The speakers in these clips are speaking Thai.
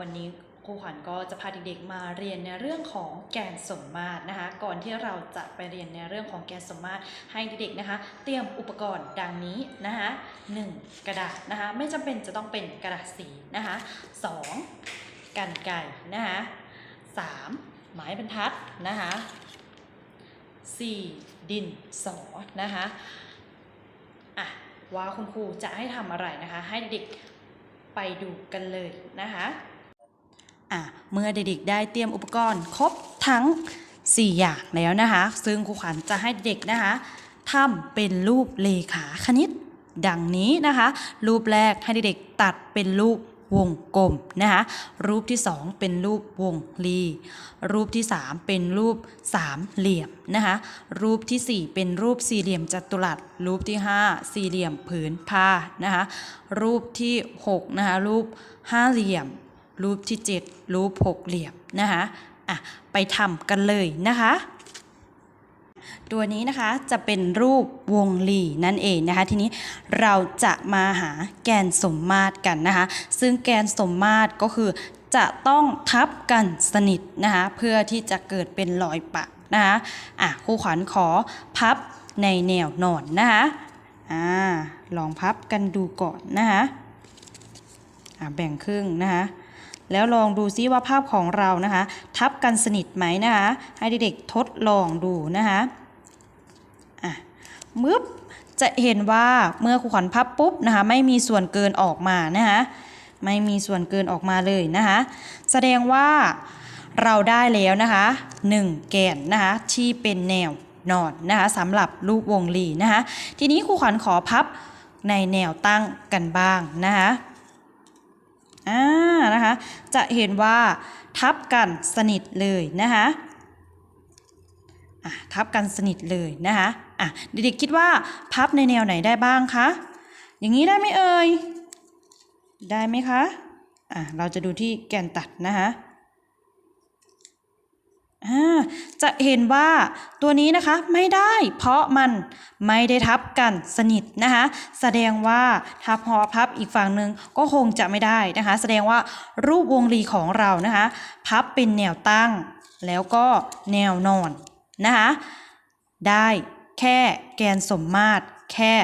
วันนี้ครูขวัญก็จะพาเด็กๆมาเรียนในเรื่องของแกนสมมาตรนะคะ ก่อนที่เราจะไปเรียนในเรื่องของแกนสมมาตรให้เด็กๆนะคะ เตรียมอุปกรณ์ดังนี้นะคะหนึ่งกระดาษนะคะ ไม่จำเป็นจะต้องเป็นกระดาษสีนะคะสองกันไก่นะคะสามไม้บรรทัดนะคะสี่ดินสอนะคะอะว่าคุณครูจะให้ทำอะไรนะคะ ให้เด็กไปดูกันเลยนะคะ อะเมื่อเด็กๆได้เตรียมอุปกรณ์ครบทั้ง 4 อย่างแล้วนะคะ ซึ่งครูขวัญจะให้เด็กนะคะทำเป็นรูปเลขาคณิต ดังนี้นะคะ รูปแรกให้เด็กๆตัดเป็นรูปวงกลมนะคะรูปที่ 2 เป็นรูปวงรี รูปที่ 3 เป็นรูปสามเหลี่ยมนะคะรูปทีสี่4 เป็นรูปสี่เหลี่ยมจัตุรัส รูปที่ 5 สี่เหลี่ยมผืนผ้านะคะรูปที่6นะคะรูปห้าเหลี่ยม รูปที่ 7 รูปหกเหลี่ยมนะคะอะไปทำกันเลยนะคะ ตัวนี้นะคะจะเป็นรูปวงรีนั่นเองนะคะ ทีนี้เราจะมาหาแกนสมมาตรกันนะคะ ซึ่งแกนสมมาตรก็คือจะต้องทับกันสนิทนะคะเพื่อที่จะเกิดเป็นรอยปะนะคะอะครูขวัญขอพับในแนวนอนนะคะอ่าลองพับกันดูก่อนนะคะอะแบ่งครึ่งนะคะ แล้วลองดูซิว่าภาพของเรานะคะ ทับกันสนิทไหมนะคะ ให้เด็กๆทดลองดูนะคะอะมึบจะเห็นว่าเมื่อครูขวัญพับปุ๊บนะคะไม่มีส่วนเกินออกมานะคะไม่มีส่วนเกินออกมาเลยนะคะแสดงว่าเราได้แล้วนะคะ1แกนนะคะที่เป็นแนวนอนนะคะสำหรับรูปวงรีนะคะทีนี้ครูขวัญขอพับในแนวตั้งกันบ้างนะคะ อ่านะคะ จะเห็นว่าทับกันสนิทเลยนะคะทับกันสนิทเลยนะคะอะเด็กๆคิดว่าพับในแนวไหนได้บ้างคะ อย่างนี้ได้ไหมเอ่ย ได้ไหมคะ อะเราจะดูที่แกนตัดนะคะ จะเห็นว่าตัวนี้นะคะไม่ได้เพราะมันไม่ได้ทับกันสนิทนะคะ แสดงว่าถ้าพอพับอีกฝั่งหนึ่งก็คงจะไม่ได้นะคะ แสดงว่ารูปวงรีของเรานะคะ พับเป็นแนวตั้ง แล้วก็แนวนอนนะคะ ได้แค่แกนสมมาตรแค่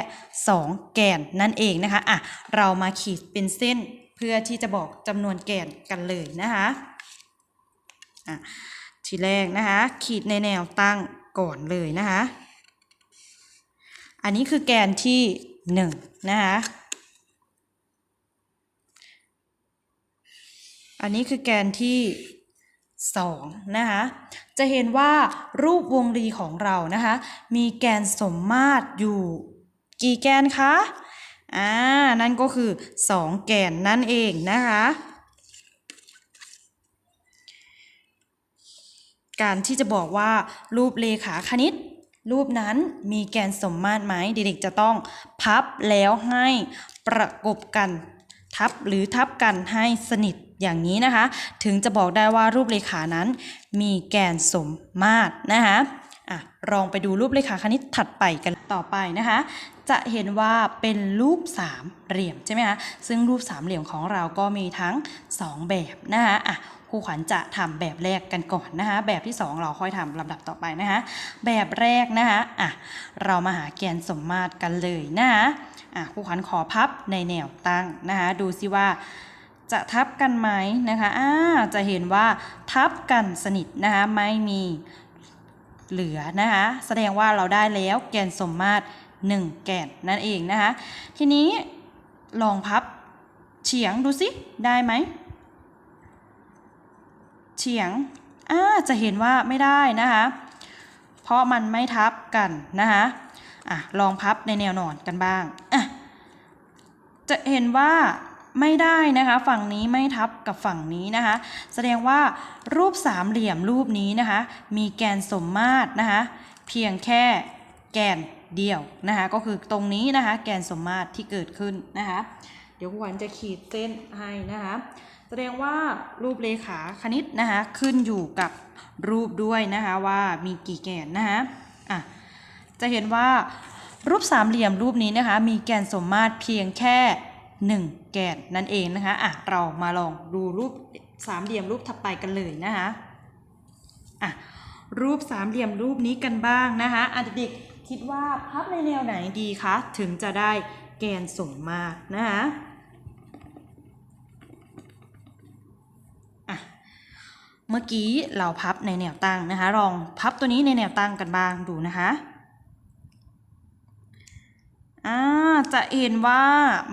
2 แกนนั่นเองนะคะอะเรามาขีดเป็นเส้นเพื่อที่จะบอกจำนวนแกนกันเลยนะคะอะ ทีแรกนะคะ ขีดในแนวตั้งก่อนเลยนะคะ อันนี้คือแกนที่หนึ่งนะคะ อันนี้คือแกนที่สองนะคะ จะเห็นว่ารูปวงรีของเรานะคะ มีแกนสมมาตรอยู่กี่แกนคะ อ่า นั่นก็คือสองแกนนั่นเองนะคะ การที่จะบอกว่ารูปเลขาคณิต รูปนั้นมีแกนสมมาตรไหมเด็กๆจะต้องพับแล้วให้ประกบกัน ทับหรือทับกันให้สนิทอย่างนี้นะคะ ถึงจะบอกได้ว่ารูปเลขานั้น มีแกนสมมาตรนะคะอะลองไปดูรูปเลขาคณิตถัดไปกันต่อไปนะคะ จะเห็นว่าเป็นรูปสามเหลี่ยมใช่ไหมคะซึ่งรูปสามเหลี่ยมของเราก็มีทั้งสองแบบนะคะอะ ครูขวัญจะทำแบบแรกกันก่อนนะคะ แบบที่ 2 เราค่อยทำลำดับต่อไปนะคะ แบบแรกนะคะอะเรามาหาแกนสมมาตรกันเลยนะคะอะครูขวัญขอพับในแนวตั้งนะคะดูซิว่าจะทับกันไหมนะคะอ่าจะเห็นว่าทับกันสนิทนะคะไม่มีเหลือนะคะแสดงว่าเราได้แล้วแกนสมมาตร 1 แกนนั่นเองนะคะทีนี้ลองพับเฉียงดูสิได้ไหม เฉียงอ่าจะเห็นว่าไม่ได้นะคะ เพราะมันไม่ทับกันนะคะอะลองพับในแนวนอนกันบ้างอะจะเห็นว่าไม่ได้นะคะฝั่งนี้ไม่ทับกับฝั่งนี้นะคะ แสดงว่ารูปสามเหลี่ยมรูปนี้นะคะ มีแกนสมมาตรนะคะ เพียงแค่แกนเดียวนะคะ ก็คือตรงนี้นะคะ แกนสมมาตรที่เกิดขึ้นนะคะ เดี๋ยวครูขวัญจะขีดเส้นให้นะคะ แสดงว่ารูปเลขาคณิตนะคะขึ้นอยู่กับรูปด้วยนะคะว่ามีกี่แกนนะคะอะจะเห็นว่ารูปสามเหลี่ยมรูปนี้นะคะ มีแกนสมมาตรเพียงแค่ 1 แกนนั่นเองนะคะอะเรามาลองดูรูปสามเหลี่ยมรูปถัดไปกันเลยนะคะอะรูปสามเหลี่ยมรูปนี้กันบ้างนะคะอะเด็กคิดว่าพับในแนวไหนดีคะถึงจะได้ แกนสมมาตรนะคะอะเมื่อกี้เราพับในแนวตั้งนะคะ ลองพับตัวนี้ในแนวตั้งกันบ้างดูนะคะอ่าจะเห็นว่า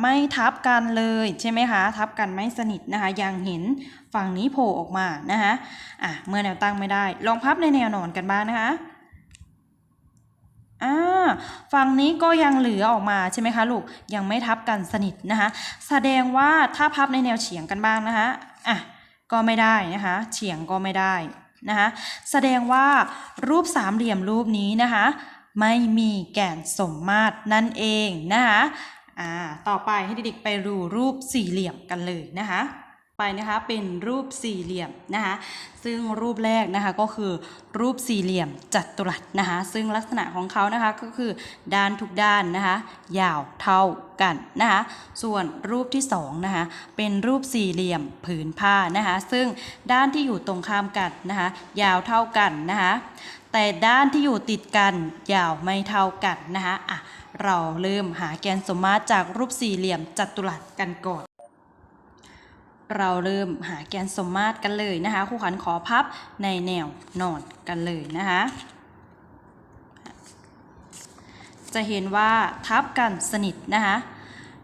ไม่ทับกันเลยใช่ไหมคะ ทับกันไม่สนิทนะคะ ยังเห็นฝั่งนี้โผล่ออกมานะคะอะเมื่อแนวตั้งไม่ได้ ลองพับในแนวนอนกันบ้างนะคะ อ่าฝั่งนี้ก็ยังเหลือออกมาใช่ไหมคะลูกยังไม่ทับกันสนิทนะคะ แสดงว่าถ้าพับในแนวเฉียงกันบ้างนะคะอะก็ไม่ได้นะคะเฉียงก็ไม่ได้นะคะแสดงว่ารูปสามเหลี่ยมรูปนี้นะคะไม่มีแก่นสมมาตรนั่นเองนะคะอ่าต่อไปให้เด็กๆไปดูรูปสี่เหลี่ยมกันเลยนะคะ ไปนะคะเป็นรูปสี่เหลี่ยมนะคะซึ่งรูปแรกนะคะก็คือรูปสี่เหลี่ยมจัตุรัสนะคะซึ่งลักษณะของเขานะคะก็คือด้านทุกด้านนะคะยาวเท่ากันนะคะส่วนรูปที่สองนะคะเป็นรูปสี่เหลี่ยมผืนผ้านะคะซึ่งด้านที่อยู่ตรงข้ามกันนะคะยาวเท่ากันนะคะแต่ด้านที่อยู่ติดกันยาวไม่เท่ากันนะคะอะเราเริ่มหาแกนสมมาตรจากรูปสี่เหลี่ยมจัตุรัสกันก่อน เราเริ่มหาแกนสมมาตรกันเลยนะคะครูขันขอพับในแนวนอนกันเลยนะคะ จะเห็นว่าทับกันสนิทนะคะ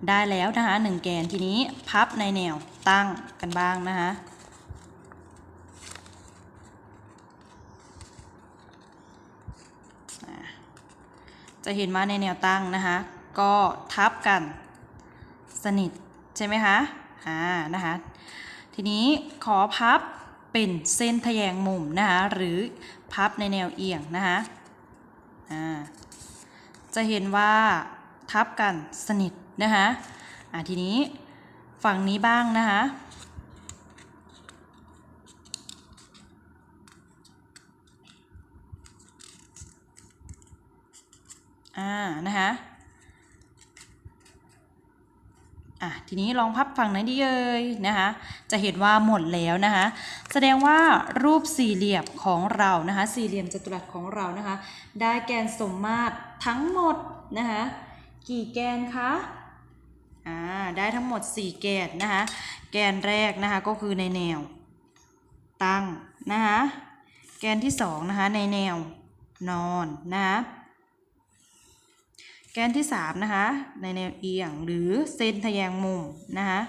ได้แล้วนะคะหนึ่งแกนทีนี้พับในแนวตั้งกันบ้างนะคะจะเห็นว่าในแนวตั้งนะคะ ก็ทับกันสนิทใช่ไหมคะ อ่านะคะทีนี้ขอพับเป็นเส้นทะแยงมุมนะคะหรือพับในแนวเอียงนะคะอ่าจะเห็นว่าทับกันสนิทนะคะอ่าทีนี้ฝั่งนี้บ้างนะคะอ่านะคะ อะทีนี้ลองพับฝั่งไหนดีเอ่ยนะคะ จะเห็นว่าหมดแล้วนะคะ แสดงว่ารูปสี่เหลี่ยมของเรานะคะ สี่เหลี่ยมจัตุรัสของเรานะคะ ได้แกนสมมาตรทั้งหมดนะคะ กี่แกนคะอ่าได้ทั้งหมด 4 แกนนะคะ แกนแรกนะคะก็คือในแนว ตั้งนะคะ แกนที่2นะคะในแนวนอนนะคะ แกนที่3นะคะในแนวเอียงหรือเส้นทะแยงมุมนะคะ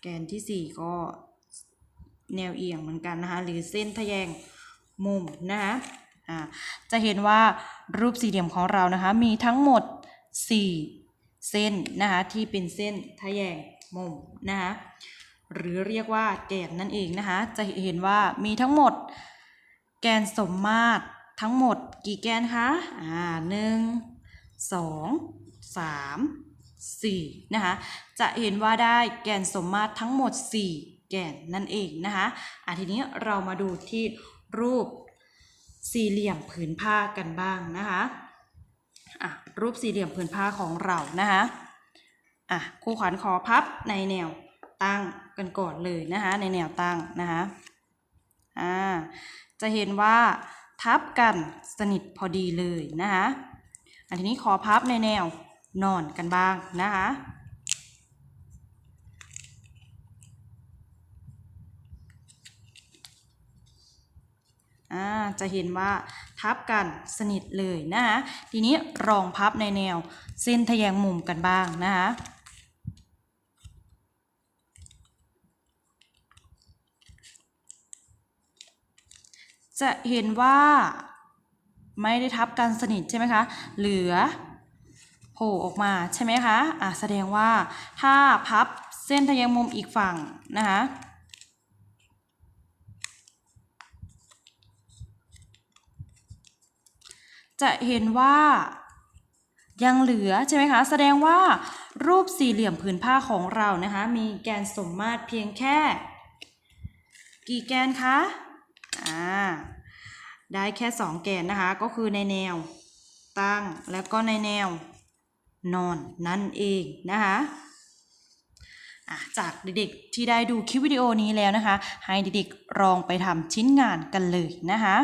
แกนที่ 4 ก็แนวเอียงเหมือนกันนะคะหรือเส้นทะแยงมุมนะคะอ่าจะเห็นว่ารูปสี่เหลี่ยมของเรานะคะมีทั้งหมด 4 เส้นนะคะที่เป็นเส้นทะแยงมุมนะคะหรือเรียกว่าแกนนั่นเองนะคะจะเห็นว่ามีทั้งหมดแกนสมมาตร ทั้งหมดกี่แกนคะ อ่าหนึ่งสองสามสี่นะคะ จะเห็นว่าได้แกนสมมาตรทั้งหมด 4 แกนนั่นเองนะคะ อะทีนี้เรามาดูที่รูปสี่เหลี่ยมผืนผ้ากันบ้างนะคะอะรูปสี่เหลี่ยมผืนผ้าของเรานะคะอะครูขวัญขอพับในแนวตั้งกันก่อนเลยนะคะในแนวตั้งนะคะอ่าจะเห็นว่า ทับกันสนิทพอดีเลยนะคะอันทีนี้ขอพับในแนวนอนกันบ้างนะคะอ่าจะเห็นว่าทับกันสนิทเลยนะคะทีนี้ลองพับในแนวเส้นทะแยงมุมกันบ้างนะคะ จะเห็นว่าไม่ได้ทับกันสนิทใช่ไหมคะ เหลือโผล่ออกมาใช่ไหมคะ อะแสดงว่าถ้าพับเส้นทะแยงมุมอีกฝั่งนะคะจะเห็นว่ายังเหลือใช่ไหมคะ แสดงว่ารูปสี่เหลี่ยมผืนผ้าของเรานะคะ มีแกนสมมาตรเพียงแค่ กี่แกนคะ อ่าได้แค่ 2 แกนนะคะ ก็คือในแนวตั้งแล้วก็ในแนวนอนนั่นเองนะคะอะจากเด็กๆที่ได้ดูคลิปวิดีโอนี้แล้วนะคะ ให้เด็กๆลองไปทำชิ้นงานกันเลยนะคะ